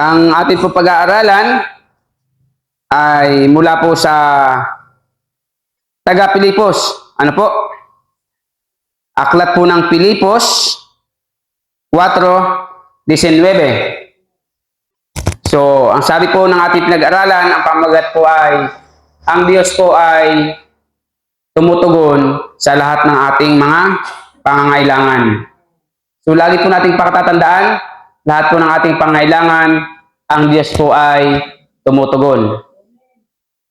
Ang ating po pag-aaralan ay mula po sa taga Pilipos. Ano po? Aklat po ng Pilipos 4.19. So, ang sabi po ng ating pinag-aralan, ang pamagat po ay, ang Diyos po ay tumutugon sa lahat ng ating mga pangangailangan. So, lagi po nating pakatatandaan, lahat po ng ating pangangailangan, ang Diyos po ay tumutugon.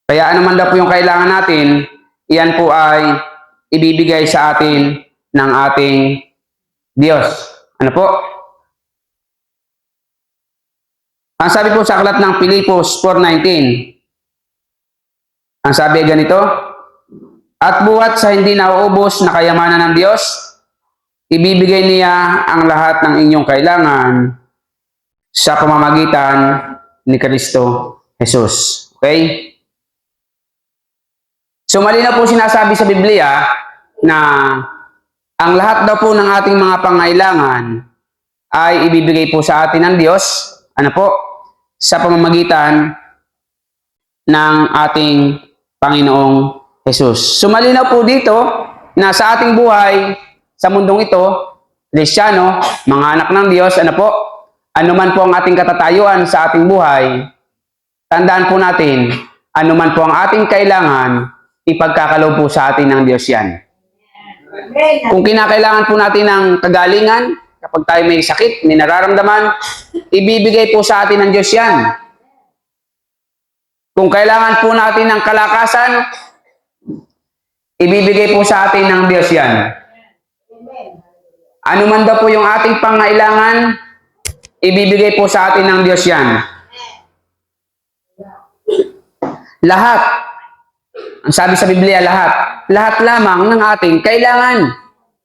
Kaya anuman daw po yung kailangan natin, iyan po ay ibibigay sa atin ng ating Diyos. Ano po? Ang sabi po sa aklat ng Pilipos 4.19, ang sabi ganito, At buhat sa hindi nauubos na kayamanan ng Diyos, ibibigay niya ang lahat ng inyong kailangan sa pamamagitan ni Kristo Jesus. Okay? So malinaw po sinasabi sa Biblia na ang lahat daw po ng ating mga pangailangan ay ibibigay po sa atin ng Diyos, ano po, sa pamamagitan ng ating Panginoong Jesus. So malinaw po dito na sa ating buhay, sa mundong ito, Kristyano, mga anak ng Diyos, ano po, anuman po ang ating katatayuan sa ating buhay, tandaan po natin, anuman po ang ating kailangan, ipagkakaloob po sa atin ng Diyos yan. Kung kinakailangan po natin ng kagalingan, kapag tayo may sakit, may nararamdaman, ibibigay po sa atin ng Diyos yan. Kung kailangan po natin ng kalakasan, ibibigay po sa atin ng Diyos yan. Ano man daw po yung ating pangailangan, ibibigay po sa atin ng Diyos yan. Lahat. Ang sabi sa Biblia, lahat. Lahat lamang ng ating kailangan.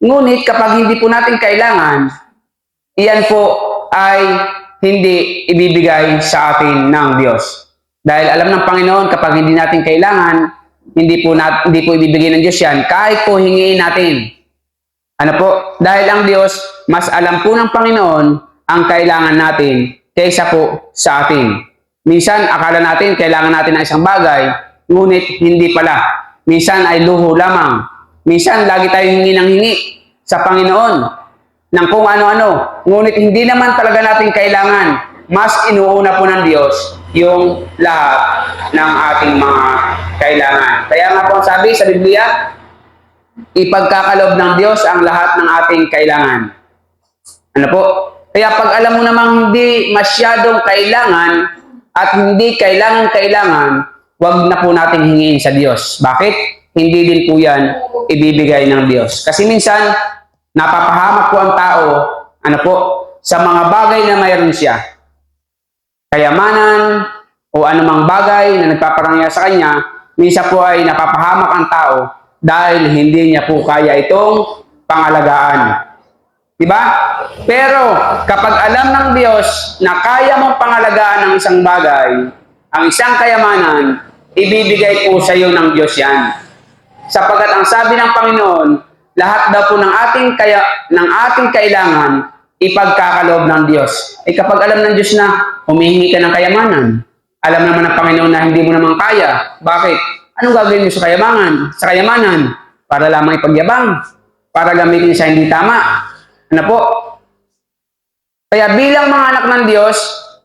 Ngunit kapag hindi po natin kailangan, iyan po ay hindi ibibigay sa atin ng Diyos. Dahil alam ng Panginoon kapag hindi natin kailangan, hindi po, nat, hindi po ibibigay ng Diyos yan, kahit po hingiin natin. Ano po? Dahil ang Diyos, mas alam po ng Panginoon ang kailangan natin kaysa po sa atin. Minsan, akala natin kailangan natin ng isang bagay, ngunit hindi pala. Minsan ay luho lamang. Minsan, lagi tayong hingi ng hingi sa Panginoon ng kung ano-ano. Ngunit hindi naman talaga natin kailangan. Mas inuuna po ng Diyos yung lahat ng ating mga kailangan. Kaya nga po ang sabi sa Biblia, ipagkakalob ng Diyos ang lahat ng ating kailangan. Ano po? Kaya pag alam mo namang hindi masyadong kailangan at hindi kailangan-kailangan, wag na po nating hingin sa Diyos. Bakit? Hindi din po yan ibibigay ng Diyos. Kasi minsan, napapahamak po ang tao, ano po, sa mga bagay na mayroon siya. Kayamanan, o anumang bagay na nagpaparangya sa kanya, minsan po ay napapahamak ang tao dahil hindi niya po kaya itong pangalagaan. Diba? Pero kapag alam ng Diyos na kaya mong pangalagaan ng isang bagay, ang isang kayamanan, ibibigay po sa iyo ng Diyos yan. Sapagat ang sabi ng Panginoon, lahat daw po ng ating kaya ng ating kailangan ipagkakaloob ng Diyos. Eh kapag alam ng Diyos na humihingi ka ng kayamanan, alam naman ng Panginoon na hindi mo naman kaya. Bakit? Anong gagawin mo sa kayamanan? Sa kayamanan? Para lamang ipagyabang? Para gamitin sa hindi tama? Ano po? Kaya bilang mga anak ng Diyos,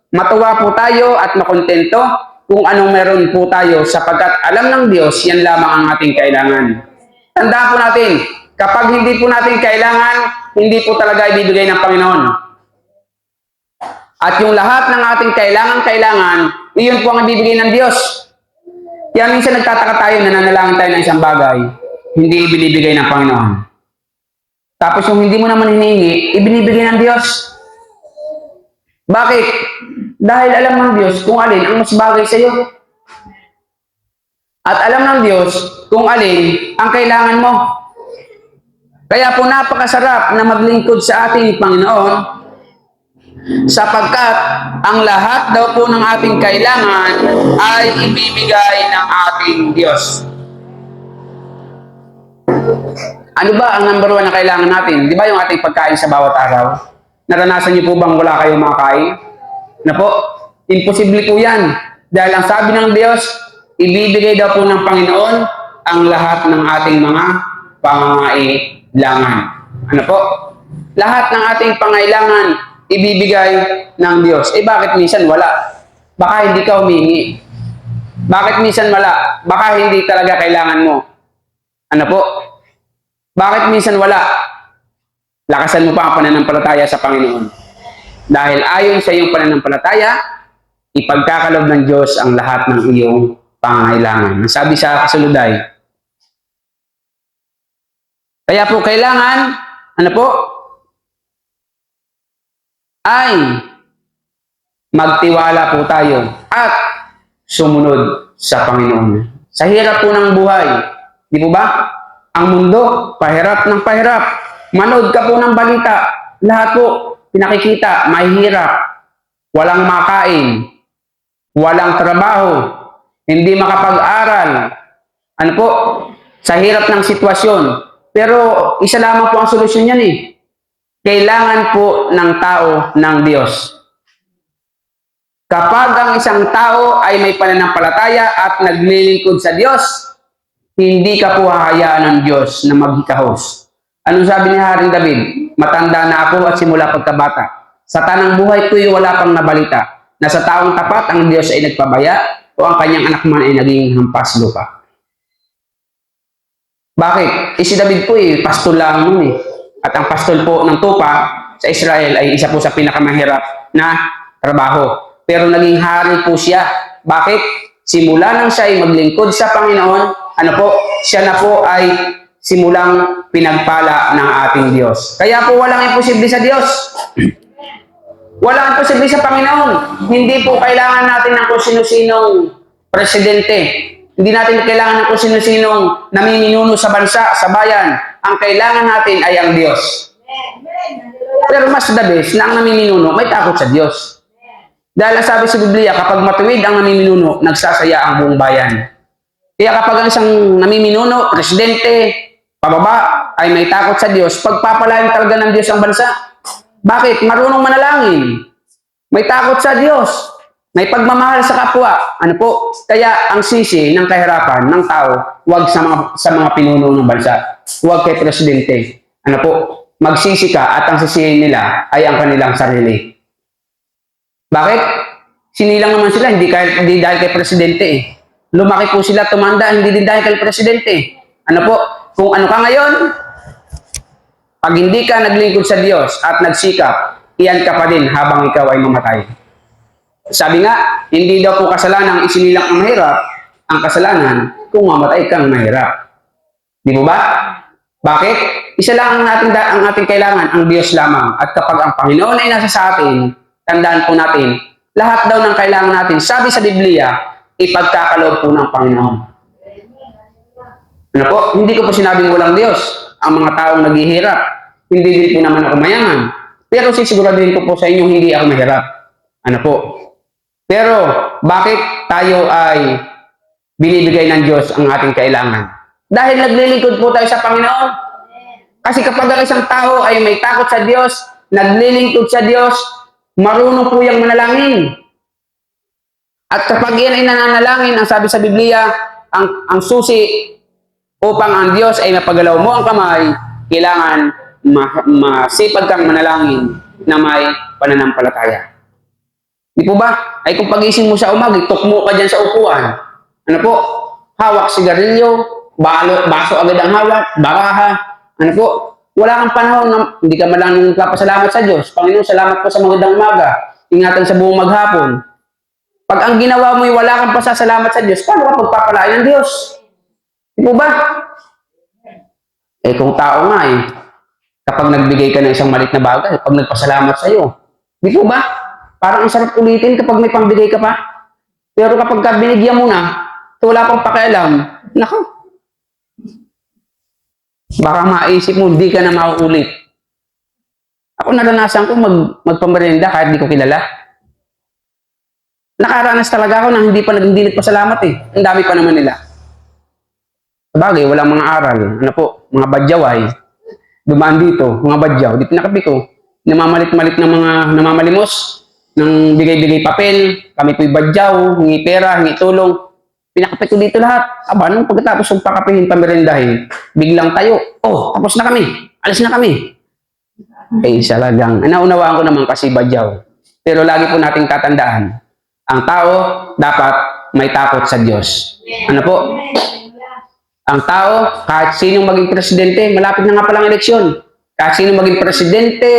matuwa po tayo at makontento kung anong meron po tayo sapagkat alam ng Diyos, yan lamang ang ating kailangan. Tandaan po natin, kapag hindi po natin kailangan, hindi po talaga ibibigay ng Panginoon. At yung lahat ng ating kailangan-kailangan, iyon po ang ibibigay ng Diyos. Kaya minsan nagtataka tayo, nananalangin tayo ng isang bagay, hindi ibinibigay ng Panginoon. Tapos yung hindi mo naman hinihingi, ibinibigay ng Diyos. Bakit? Dahil alam ng Diyos kung alin ang mas bagay sa iyo. At alam ng Diyos kung alin ang kailangan mo. Kaya po napakasarap na maglingkod sa ating Panginoon sapagkat ang lahat daw po ng ating kailangan ay ibibigay ng ating Diyos. Ano ba ang number one na kailangan natin? Di ba yung ating pagkain sa bawat araw? Naranasan niyo po bang wala kayong makain? Na po? Imposible po yan. Dahil ang sabi ng Diyos, ibibigay daw po ng Panginoon ang lahat ng ating mga pangangailangan. Ano po? Lahat ng ating pangailangan ibibigay ng Diyos. Eh bakit minsan wala? Baka hindi ka humingi. Bakit minsan wala? Baka hindi talaga kailangan mo. Ano po? Bakit minsan wala? Lakasan mo pa ang pananampalataya sa Panginoon. Dahil ayon sa iyong pananampalataya, ipagkakalob ng Diyos ang lahat ng iyong pangangailangan. Ang sabi sa kasulod ay, kaya po kailangan, ano po, ay magtiwala po tayo at sumunod sa Panginoon. Sa hirap po ng buhay, di po ba? Ang mundo, pahirap ng pahirap. Manood ka po ng balita. Lahat po, pinakikita, mahirap. Walang makain. Walang trabaho. Hindi makapag-aral. Ano po? Sa hirap ng sitwasyon. Pero isa lamang po ang solusyon yan eh. Kailangan po ng tao ng Diyos. Kapag ang isang tao ay may pananampalataya at naglilingkod sa Diyos, hindi ka po hahayaan ng Diyos na maghikahos. Anong sabi ni Haring David? Matanda na ako at simula pagkabata. Sa tanang buhay ko'y wala pang nabalita na sa taong tapat ang Diyos ay nagpabaya o ang kanyang anak man ay naging hampas lupa. Bakit? Eh si David po eh, pastol lang nun eh. At ang pastol po ng tupa sa Israel ay isa po sa pinakamahirap na trabaho. Pero naging hari po siya. Bakit? Simula nang siya ay maglingkod sa Panginoon, ano po, siya na po ay simulang pinagpala ng ating Diyos. Kaya po walang imposible sa Diyos. Walang imposible sa Panginoon. Hindi po kailangan natin ng kung sino-sinong presidente. Hindi natin kailangan ng kung sino-sinong namiminuno sa bansa, sa bayan. Ang kailangan natin ay ang Diyos. Pero mas the best na ang namiminuno may takot sa Diyos. Dahil sabi sa Biblia, kapag matuwid ang namiminuno, nagsasaya ang buong bayan. Kaya kapag ang isang namiminuno, presidente, pababa, ay may takot sa Diyos, pagpapalain talaga ng Diyos ang bansa. Bakit? Marunong manalangin. May takot sa Diyos. May pagmamahal sa kapwa. Ano po? Kaya ang sisi ng kahirapan ng tao, huwag sa mga, sa mga pinuno ng bansa. Huwag kay presidente. Ano po? Magsisi ka at ang sisihin nila ay ang kanilang sarili. Bakit? Sinilang naman sila, hindi, kahit, hindi dahil kay presidente eh. Lumaki po sila, tumanda, hindi din dahil kay presidente. Ano po? Kung ano ka ngayon, pag hindi ka naglingkod sa Diyos at nagsikap, iyan ka pa din habang ikaw ay mamatay. Sabi nga, hindi daw po kasalanan ang isinilang ang mahirap, ang kasalanan kung mamatay kang mahirap. Di mo ba? Bakit? Isa lang ang ating, ang ating kailangan, ang Diyos lamang. At kapag ang Panginoon ay nasa sa atin, tandaan po natin, lahat daw ng kailangan natin, sabi sa Biblia, ipagkakaloob po ng Panginoon. Ano po? Hindi ko po sinabing walang Diyos. Ang mga taong naghihirap, hindi din po naman ako mayaman. Pero sisiguraduhin ko po sa inyo, hindi ako mahirap. Ano po? Pero, bakit tayo ay binibigay ng Diyos ang ating kailangan? Dahil naglilingkod po tayo sa Panginoon. Kasi kapag ang isang tao ay may takot sa Diyos, naglilingkod sa Diyos, marunong po yung manalangin. At kapag yan ay nananalangin, ang sabi sa Biblia, ang, ang susi upang ang Diyos ay napagalaw mo ang kamay, kailangan ma- masipag kang manalangin na may pananampalataya. Di po ba? Ay kung pagising mo sa umaga, tukmo ka dyan sa upuan. Ano po? Hawak sigarilyo, balo, baso agad ang hawak, baraha. Ano po? Wala kang panahon na hindi ka malang nagpapasalamat sa Diyos. Panginoon, salamat po sa magandang umaga. Ingatan sa buong maghapon. Pag ang ginawa mo ay wala kang pasasalamat sa Diyos, paano ka pagpapalain ng Diyos? Di ba? Eh kung tao nga eh, kapag nagbigay ka ng isang malit na bagay, pag nagpasalamat sa iyo, di ba? Parang ang sarap ulitin kapag may pambigay ka pa. Pero kapag ka binigyan mo na, at wala pang pakialam, nako, baka maisip mo, hindi ka na mauulit. Ako naranasan ko mag, magpamerenda kahit di ko kilala. Nakaranas talaga ako na hindi pa hindi nagpasalamat eh. Ang dami pa naman nila. Sabagay, walang mga aral. Ano po, mga badyaway. Dumaan dito, mga badyaw. Dito nakabi ko. Namamalit-malit ng mga namamalimos. ng bigay-bigay papel, kami po'y badyaw, hingi pera, hingi tulong. Pinakapit ko dito lahat. Aba, nung pagkatapos ng pakapihin, pamirindahin, biglang tayo, oh, tapos na kami, alis na kami. Eh, salagang, naunawaan ko naman kasi badyaw. Pero lagi po nating tatandaan, ang tao dapat may takot sa Diyos. Ano po? Ang tao, kahit sinong maging presidente, malapit na nga palang eleksyon. Kahit sinong maging presidente,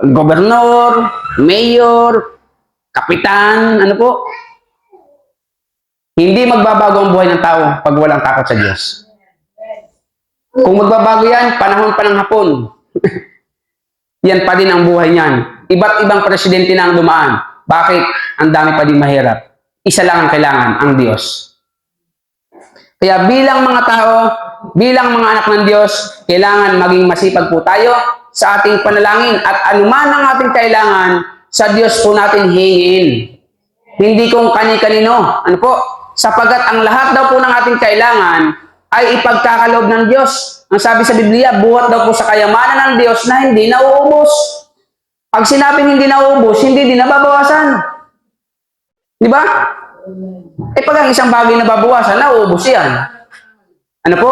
gobernador, mayor, kapitan, ano po? Hindi magbabago ang buhay ng tao pag walang takot sa Diyos. Kung magbabago yan, panahon pa ng hapon. yan pa din ang buhay niyan. Iba't ibang presidente na ang dumaan. Bakit? Ang dami pa din mahirap. Isa lang ang kailangan, ang Diyos. Kaya bilang mga tao, bilang mga anak ng Diyos, kailangan maging masipag po tayo sa ating panalangin at anuman ang ating kailangan, sa Diyos po natin hingin. Hindi kung kani-kanino. Ano po? Sapagat ang lahat daw po ng ating kailangan ay ipagkakaloob ng Diyos. Ang sabi sa Biblia, buhat daw po sa kayamanan ng Diyos na hindi nauubos. Pag sinabing hindi nauubos, hindi din nababawasan. Di ba? Eh pag ang isang bagay nababawasan, nauubos yan. Ano po?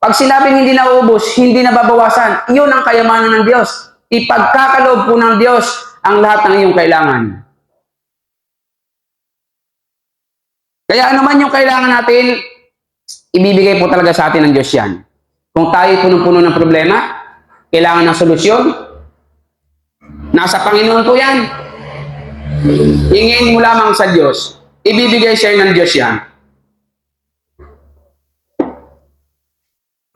Pag sinabing hindi nauubos, hindi nababawasan, iyon ang kayamanan ng Diyos. Ipagkakaloob po ng Diyos ang lahat ng iyong kailangan. Kaya ano man yung kailangan natin, ibibigay po talaga sa atin ng Diyos yan. Kung tayo punong-puno ng problema, kailangan ng solusyon, nasa Panginoon po yan. Hingin mo lamang sa Diyos, ibibigay siya ng Diyos yan.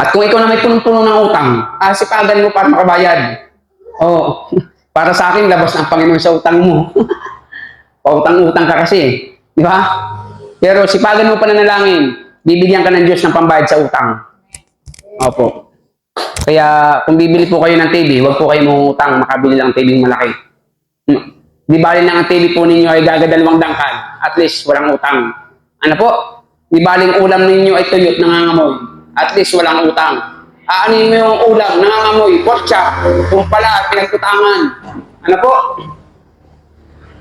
At kung ikaw na may punong-puno ng utang, ah, sipagan mo para makabayad. Oh, para sa akin, labas ng Panginoon sa utang mo. Pautang-utang ka kasi. Di ba? Pero sipagan mo pananalangin, bibigyan ka ng Diyos ng pambayad sa utang. Opo. Kaya kung bibili po kayo ng TV, huwag po kayo mangutang, makabili lang ng TV malaki. Hmm. Di bali na ang TV po ninyo ay gagadalawang dangkal. At least walang utang. Ano po? Di baling ulam ninyo ay tuyot nangangamoy. At least walang utang. Aanin mo yung ulam, nangangamoy, pork chop, kung pala, pinagkutangan. Ano po?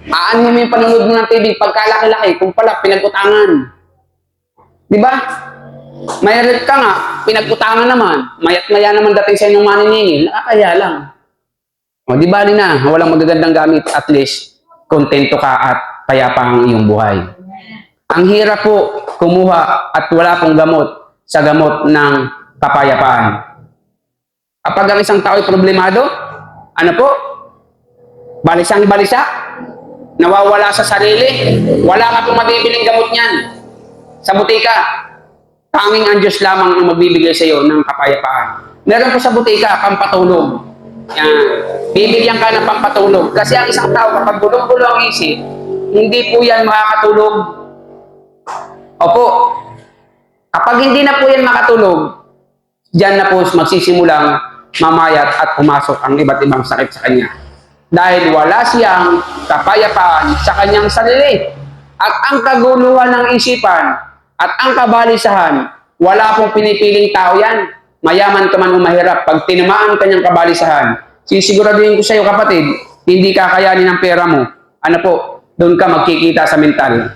Aanin mo yung panonood mo ng TV, pagkalaki-laki, kung pala, pinagkutangan. Di ba? Mayroon ka nga, pinagkutangan naman. Mayat maya naman dating sa inyong maniningil, nakakaya lang. O, di bali na, walang magagandang gamit, at least, kontento ka at payapa ang iyong buhay. Ang hirap po kumuha at wala pong gamot sa gamot ng kapayapaan. Kapag ang isang tao ay problemado, ano po? Balisang balisa, nawawala sa sarili, wala ka pong mabibiling gamot niyan sa butika. Tanging ang Diyos lamang ang magbibigay sa iyo ng kapayapaan. Meron po sa butika, pampatulog. Yan. Bibigyan ka ng pampatulog. Kasi ang isang tao, kapag gulong-gulo ang isip, hindi po yan makakatulog. Opo. Kapag hindi na po yan makatulog, diyan na po magsisimulang mamayat at pumasok ang iba't ibang sakit sa kanya. Dahil wala siyang kapayapaan sa kanyang sarili. At ang kaguluhan ng isipan at ang kabalisahan, wala pong pinipiling tao yan. Mayaman ka man o mahirap, pag tinamaan kanyang kabalisahan, sisiguraduhin ko sa iyo kapatid, hindi kakayanin ang pera mo. Ano po, doon ka magkikita sa mental.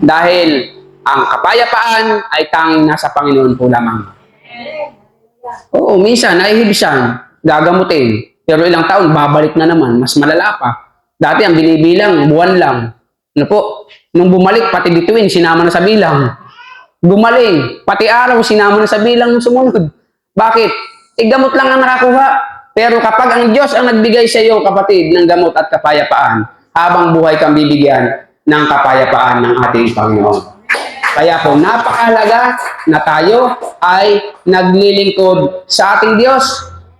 Dahil ang kapayapaan ay tanging nasa Panginoon po lamang. Oo, minsan, naihibisan, gagamutin. Pero ilang taon, babalik na naman, mas malala pa. Dati ang binibilang, buwan lang. Ano po? Nung bumalik, pati bituin, sinama na sa bilang. Gumaling, pati araw, sinama na sa bilang ng sumunod. Bakit? Eh, gamot lang ang nakakuha. Pero kapag ang Diyos ang nagbigay sa iyo, kapatid, ng gamot at kapayapaan, habang buhay kang bibigyan ng kapayapaan ng ating Panginoon. Kaya po, napakahalaga na tayo ay naglilingkod sa ating Diyos.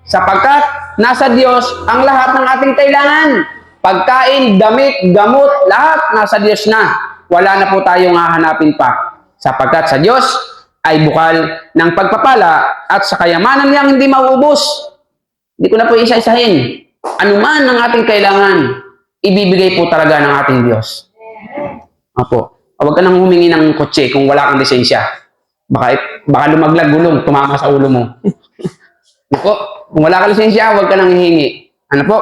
Sapagkat nasa Diyos ang lahat ng ating kailangan. Pagkain, damit, gamot, lahat nasa Diyos na. Wala na po tayong hahanapin pa. Sapagkat sa Diyos ay bukal ng pagpapala at sa kayamanan niyang hindi mauubos. Hindi ko na po isa-isahin. Ano man ang ating kailangan, ibibigay po talaga ng ating Diyos. Apo. Huwag ka nang humingi ng kotse kung wala kang lisensya. Baka, baka lumaglag gulong, tumama sa ulo mo. Ano po? Kung wala kang lisensya, huwag ka nang hihingi. Ano po?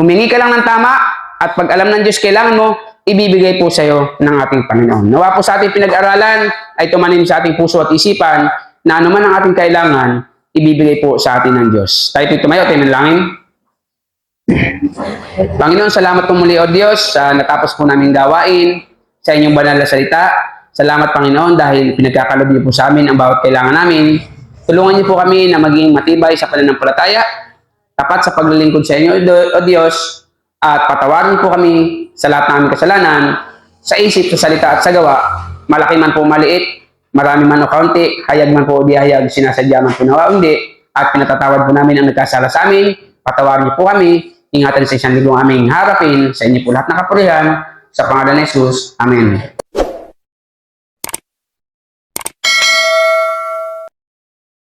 Humingi ka lang ng tama at pag alam ng Diyos kailangan mo, ibibigay po sa iyo ng ating Panginoon. Nawa po sa ating pinag-aralan ay tumanim sa ating puso at isipan na anuman ang ating kailangan, ibibigay po sa atin ng Diyos. Tayo po tumayo, tayo manalangin. Panginoon, salamat po muli o Diyos sa natapos po naming gawain sa inyong banal na salita. Salamat Panginoon dahil pinagkakalob niyo po sa amin ang bawat kailangan namin. Tulungan niyo po kami na maging matibay sa pananampalataya, tapat sa paglilingkod sa inyo o Diyos, at patawarin po kami sa lahat ng aming kasalanan, sa isip, sa salita at sa gawa, malaki man po maliit, marami man o kaunti, hayag man po o di hayag, sinasadya man po nawa hindi, at pinatatawad po namin ang nagkasala sa amin, patawarin niyo po kami, ingatan sa isang linggong aming harapin, sa inyo po lahat nakapurihan, sa pangalan ni Jesus. Amen.